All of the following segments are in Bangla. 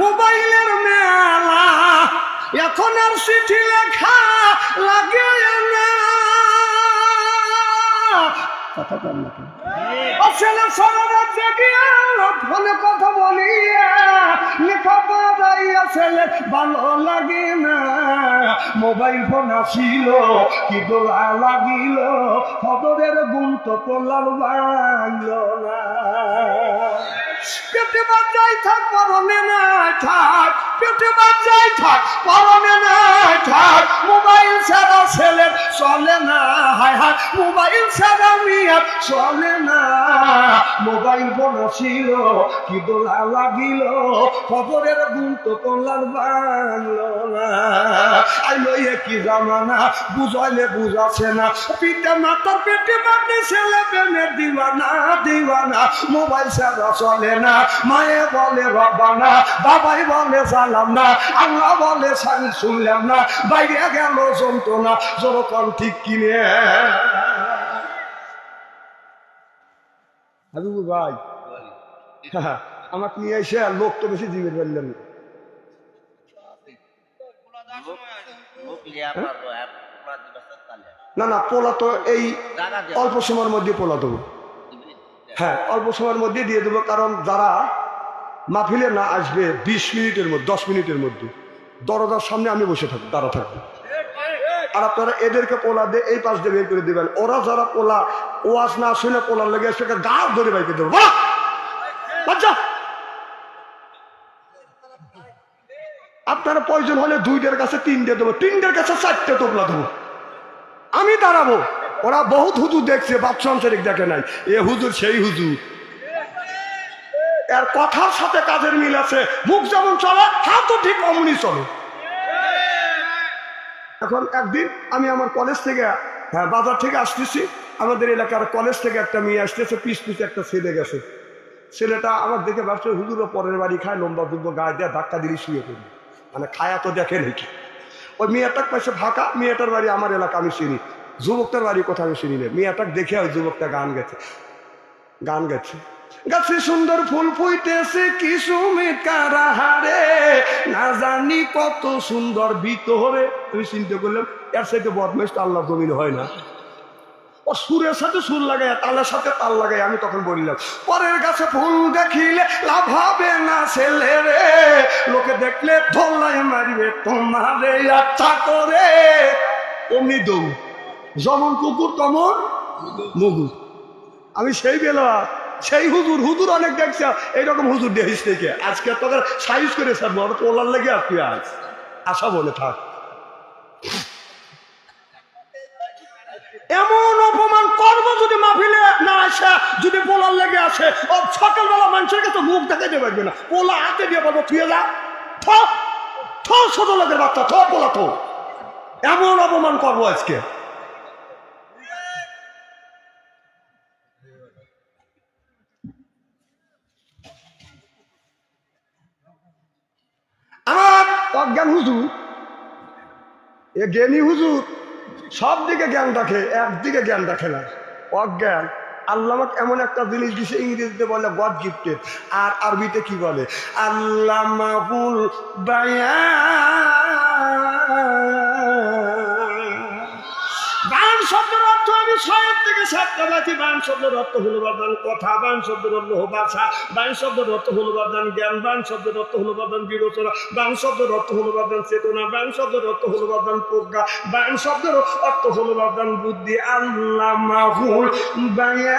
মোবাইলের মেলা, এখন আর চিঠি লেখা লাগে না। কথা বল না? আসলে কথা বলি লেখা পাড়াই আসলে ভালো লাগে না। মোবাইল ফোন আসিল, কি দোলা লাগিল, খবরের গুণ তো পড়লার বাংল না। পেটে বাজাই থাক পরনে না থাক পেটে বাজাই থাক পরনে না থাক মোবাইল ছাড়া মিয়া চলে না। মোবাইল ফোন ছিল, কি দোলা লাগিল, খবরের গুণ তো কল্যাণ বাংল না। আইলো কি জামানা, বুঝাইলে বুঝাছে না। পিতা মাতার পেটে মাতে ছেলে প্রেমের দিওয়ানা দিওয়ানা। মোবাইল ছাড়া চলে না। মায়ে বলে রবানা বাবাই বলে, সালাম না। আল্লাহ বলে সানি শুনলাম না। বাইরে গেল না যখন ঠিক কিনে। হাবিবু ভাই। আমাকে নিয়ে এসে আর লোক তো বেশি জীবের পারলেন না। না না পোলা তো এই অল্প সময়ের মধ্যে পোলা দেবো। হ্যাঁ অল্প সময়ের মধ্যে দিয়ে দেবো কারণ যারা মাহফিলে না আসবে বিশ মিনিটের মধ্যে দশ মিনিটের মধ্যে দরজার সামনে আমি বসে থাকব দাঁড়া থাকব। আর আপনারা এদেরকে পোলা দিয়ে এই পাশ দিয়ে বের করে দেবেন। ওরা যারা পোলা, ওয়াজ না শুনে পোলার লেগে সেটা গা ধরে বাইকে দেবো! আপনারা প্রয়োজন হলে দুইটার কাছে তিনটে দেবো, তিনটের কাছে চারটে তোপলা দেবো। আমি দাঁড়াবো। ওরা বহুত হুজুর দেখছে শরীফ দেখে নাই। এ হুজুর, সেই হুজুর। এর কথার সাথে কাজের মিল আছে। মুখ যেমন চলে, হাতও ঠিক অমনি চলে। এখন একদিন আমি আমার কলেজ থেকে হ্যাঁ বাজার থেকে আসতেছি। আমাদের এলাকার কলেজ থেকে একটা মেয়ে আসতেছে, পিস পিস একটা ছেলে গেছে। ছেলেটা আমার দেখে ভাবছে হুজুরও পরের বাড়ি খায়, লম্বা দুব্ব গায়ে দেয় ধাক্কা দিলে শুয়ে পড়ি মানে খায়া তো দেখে নাকি ওই মেয়েটাক পাশে ফাঁকা, মেয়েটার বাড়ি আমার এলাকা, আমি চিনি। যুবকটার বাড়ি কোথাও আমি চিনি না। মেয়েটাক দেখে ওই যুবকটা গান গেছে। গান গেছে। গাছে সুন্দর ফুল ফুইতেছে কি সুমিত কারাহারে না জানি কত সুন্দর ভিতরে আমি চিন্তা করলাম, এর সাথে বদমেশ আল্লাহ জমিন হয় না। ও সুরের সাথে সুর লাগাই তালের সাথে তাল লাগাই আমি তখন বললাম, পরের গাছে ফুল দেখিলে লাভ হবে না ছেলে রে। লোকে দেখলে ধোলাই মারিবে তোমারে আচ্ছা করে। অমনি দৌ যেমন কুকুর, তমন মুগুর। আমি সেই বেলা সেই হুজুর হুজুর অনেক দেখছে, এইরকম হুজুর দেখিস থেকে আজকে তোকে সাইজ করে স্যার বড় তোলার লেগে আর তুই আজ? আশা বলে থাক। এমন অপমান করব যদি মাহফিলে না আসে, যদি পোলার লেগে আসে, ও সকালবেলা মানুষের কাছে মুখ দেখাইতে পারবে না। পোলা হাতে দিয়ে বলব, তুই যা, থ থ, ছোট লোকের বাচ্চা, থ, পোলা, থ। এমন অপমান করব আজকে আমার অজ্ঞান হুজুর? এ জ্ঞানী হুজুর, সব দিকে জ্ঞান রাখে একদিকে জ্ঞান রাখে না। অজ্ঞান আল্লামাক এমন একটা জিনিস দিছে, ইংরেজিতে বলে গড গিফটেড আর আরবিতে কি বলে? আল্লাহ মাহুল ছয়ের থেকে সাতটা বাকি বান শব্দের অর্থ হলো বাদান কথা বান শব্দের অর্থ ভাষা বান শব্দের অর্থ হলো বাদান জ্ঞান বান শব্দের অর্থ হলো বাদান বিবেচনা বান শব্দের অর্থ হলো বাদান চেতনা বান শব্দের অর্থ হলো বাদান প্রজ্ঞা বান শব্দের অর্থ হলো বাদান বুদ্ধি। আল্লাহ মাহুল বায়া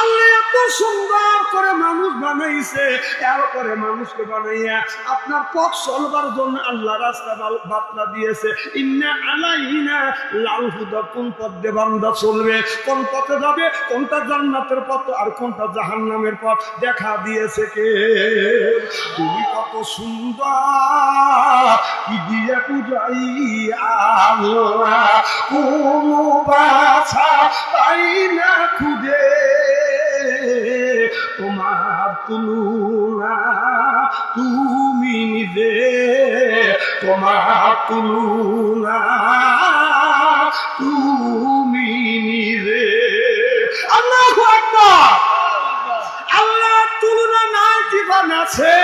আল্লাহ, এত সুন্দর করে মানুষ বানাইছে এরপরে মানুষকে বানাইয়া আপনার পথ চলবার জন্য আল্লাহ রাস্তা বাতলা দিয়েছে। ইন্না আলাইনা লাল হুদা কোন পথ বান্দা চলবে, কোন পথে যাবে, কোনটা জান্নাতের পথ আর কোনটা জাহান্নামের পথ দেখা দিয়েছে কে? তুমি কত সুন্দর, কি দিয়ে পূজাই আল্লাহ, কোন বাছা পাই না তোমার তুলুনা তুমি নিজে তোমা তুলুনা তুমি নিজে। আল্লাহ আল্লাহ তুলনা না জীবন আছে।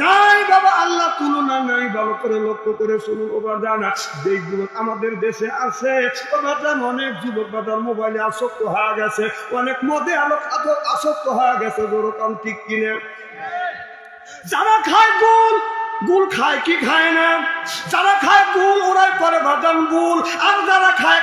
নাই বাবা, আল্লাহ তুলনা নাই, ভালো করে লক্ষ্য করে শুনুন, ওবার জানা যে যুবক আমাদের দেশে আছে, ওবার জান, অনেক যুবক বাজার মোবাইলে আসক্ত হয়ে গেছে, অনেক মদে আলোক আসক্ত হয়ে গেছে যেরকম ঠিক কিনে? যারা খায় গুল গুল খায় কি খায় না? যারা খায় গুল, ওরাই করে বাদাম গুল, আর যারা খায়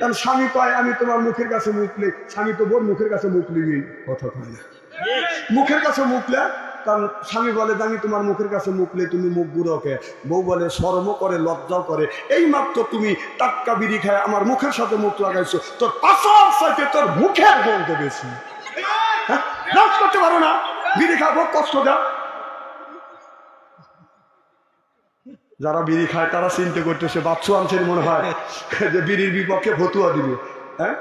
কারণ স্বামী কয়, আমি তোমার মুখের কাছে মুখলে স্বামী তো বোর মুখের কাছে মুখলি কথা কয় না। মুখের কাছে মুখলে কারণ স্বামী বলে আমি তোমার মুখের কাছে মুখলে তুমি মুখ বুড়োকে বউ বলে, শরম করে লজ্জাও করে। এই মাত্র তুমি টাটকা বিড়ি খায়, আমার মুখের সাথে মুখ লাগাইছো। তোর পাশার সাথে তোর মুখের গন্ধ বেশি। হ্যাঁ? করতে পারো না। বিড়ি খাব, কষ্ট দাও। যারা বিড়ি খায়, তারা চিন্তা করতেছে, বাচ্চু আনছেন মনে হয়, যে বিড়ির বিপক্ষে ভতুয়া দিবে। হ্যাঁ?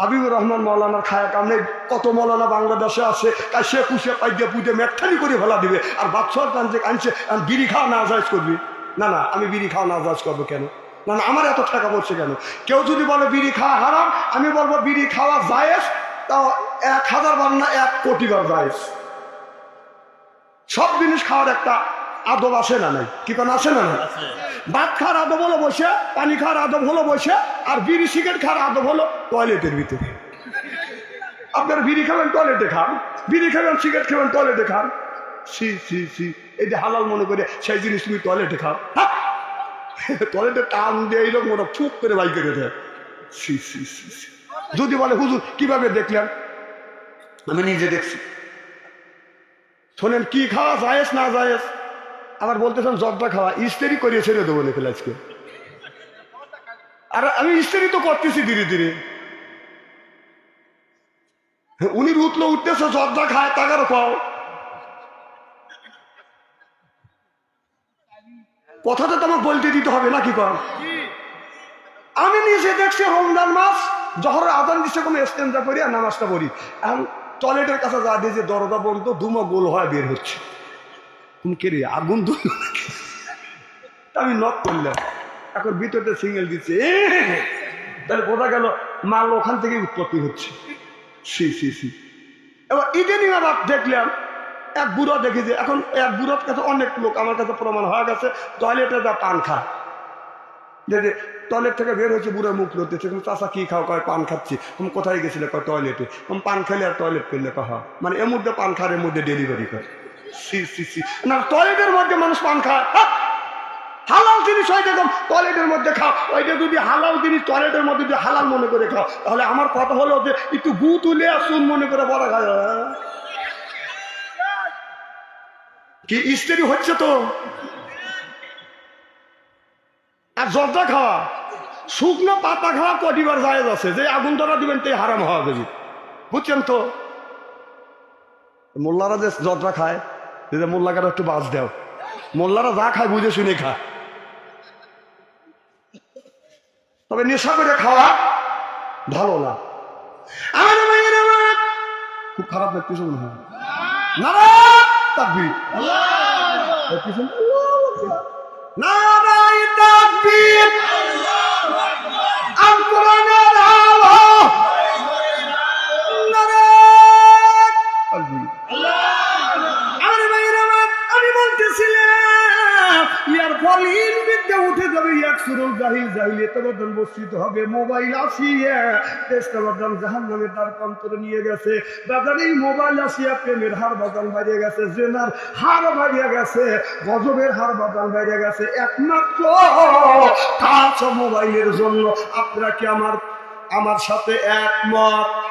হাবিবুর রহমান মৌলানার খায়া কামনে কত মৌলানা বাংলাদেশে আছে তাই সে কুশে পাইতে পুজে মেঠানি করে ফেলা দিবে, আর বাচ্চার আনছে আমি বিড়ি খাওয়া না আজাজ করবি। না না, আমি বিড়ি খাওয়া না আজাজ করব কেন? না না, আমার এত টাকা পড়ছে কেন? কেউ যদি বলে বিড়ি খাওয়া হারাম, আমি বলব বিড়ি খাওয়া জায়েজ, তাও এক হাজার বার না এক কোটি বার জায়েজ। সব জিনিস খাওয়ার একটা আদব আসে না নাই? কি কোন আসে না নাই? ভাত খাওয়ার আদব হলো বসে পানি খাওয়ার আদব হলো বসে আর বিড়ি সিগারেট খাওয়ার আদব হলো টয়লেটের ভিতরে। আপনার বিড়ি খাবেন টয়লেটে খান। বিড়ি খাবেন সিগারেট খাবেন টয়লেটে খান। সি সি সি এই যে হালাল মনে করে সেই জিনিস তুমি টয়লেটে খাও? টয়লেটে টান দিয়ে এইরকম ওরা ফুক করে বাই করে দেয়। সি সি সি সি। যদি বলে হুজুর কীভাবে দেখলেন? আমি নিজে দেখছি। শোনেন কি খাওয়া জায়েজ না জায়েজ? আবার বলতেছেন জবটা খাওয়া। ইস্তেরি করিয়ে ছেড়ে দেবো নাকি আজকে? আর আমি ইস্তেরি তো করতেছি ধীরে ধীরে। উনি উঠল উঠতেছে, জর্দা খায় টাকারও পাও কথাটা তো আমার বলতে দিতে হবে, নাকি কর আমি নিজে দেখছি রমজান মাস জহর আদান দিচ্ছে কোনো স্টেঞ্জা করি আর নামাজটা পড়ি। এখন টয়লেটের কাছে যা দিয়ে যে দরজা বন্ধ দুমো গোল হয় বের হচ্ছে। তুমি কে রে আগুন নাকি? আমি নক করলাম এখন ভিতরটা সিঙ্গেল দিচ্ছে তাহলে বোঝা গেল মাল ওখান থেকে উৎপত্তি হচ্ছে। সি সি সি। এবার ইদানিং আবার দেখলাম, এক বুড়ো দেখি যে এখন এক বুড়োর কাছে অনেক লোক, আমার কাছে প্রমাণ হয়ে গেছে টয়লেটে যা পান খা। যে টয়লেট থেকে বের হয়েছে বুড়ো মুখ লড়তেছে তুমি চাষা কি খাও? কয়, পান খাচ্ছি। তুমি কোথায় গেছিলে? কয় টয়লেটে তুমি পান খেলে আর টয়লেট করলে কহ মানে এর মধ্যে পান খাওয়ার এর মধ্যে ডেলিভারি করে। না, টয়লেটের মধ্যে মানুষ পান খায়। হ্যাঁ? হালাল জিনিস হয় দেখো টয়লেটের মধ্যে খাও। ওইটা যদি হালাল জিনিস টয়লেটের মধ্যে যদি হালাল মনে করে খাও, তাহলে আমার কথা হলো যে একটু গু তুলে মনে করে খায় হ্যাঁ? কি ইস্তেরি হচ্ছে তো? আর জর্দা খাওয়া? শুকনো পাতা খাওয়া কটিবার জায়েজ আছে। যে আগুন ধরা দিবেন, তাই হারাম হওয়া যাবে। বুঝছেন তো? মোল্লারা যে জর্দা খায় যে মোল্লাকে একটু বাস দেও। মোল্লারা যা খায় বুঝে শুনে খায় তবে নেশা করে খাওয়া ভালো না। আমার মায়ের আমার খুব খারাপ লাগতেছে মনে হয়। না তাকবীর। এই তার কন্তরে নিয়ে গেছে। এই মোবাইল হার বাড়িয়ে গেছে হার বাড়িয়ে গেছে হার গেছে। একমাত্র মোবাইলের জন্য। আপনারা কি আমার আমার সাথে একমত?